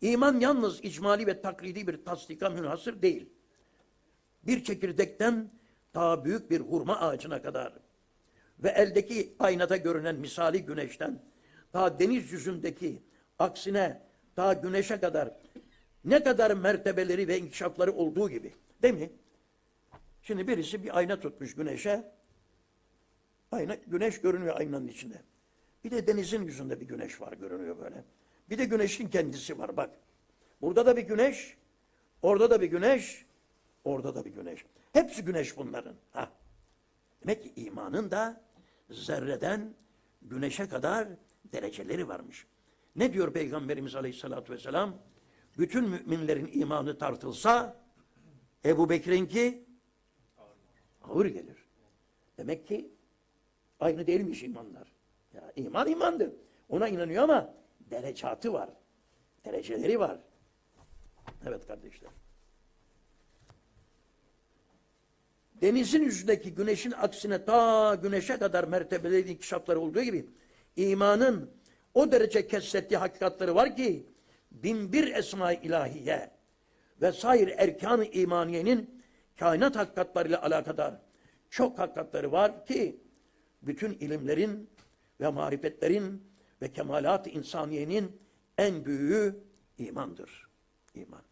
İman yalnız icmali ve taklidi bir tasdika münhasır değil. Bir çekirdekten daha büyük bir hurma ağacına kadar ve eldeki aynada görünen misali güneşten ta deniz yüzündeki aksine ta güneşe kadar ne kadar mertebeleri ve inkişafları olduğu gibi. Değil mi? Şimdi birisi bir ayna tutmuş güneşe. Ayna, güneş görünüyor aynanın içinde. Bir de denizin yüzünde bir güneş var görünüyor böyle. Bir de güneşin kendisi var bak. Burada da bir güneş, orada da bir güneş, orada da bir güneş. Hepsi güneş bunların. Ha. Demek ki imanın da zerreden güneşe kadar dereceleri varmış. Ne diyor Peygamberimiz Aleyhisselatü Vesselam? Bütün müminlerin imanı tartılsa Ebu Bekir'inki ağır gelir. Demek ki aynı değilmiş imanlar. Ya iman imandır. Ona inanıyor ama derecatı var. Dereceleri var. Evet kardeşler. Denizin yüzündeki güneşin aksine ta güneşe kadar mertebeleri inkişafları olduğu gibi imanın o derece kesrettiği hakikatleri var ki bin bir esma ilahiye ve sair erkan-ı imaniyenin kainat hakikatlarıyla alakadar çok hakikatleri var ki bütün ilimlerin ve marifetlerin ve kemalat-ı insaniyenin en büyüğü imandır. İman.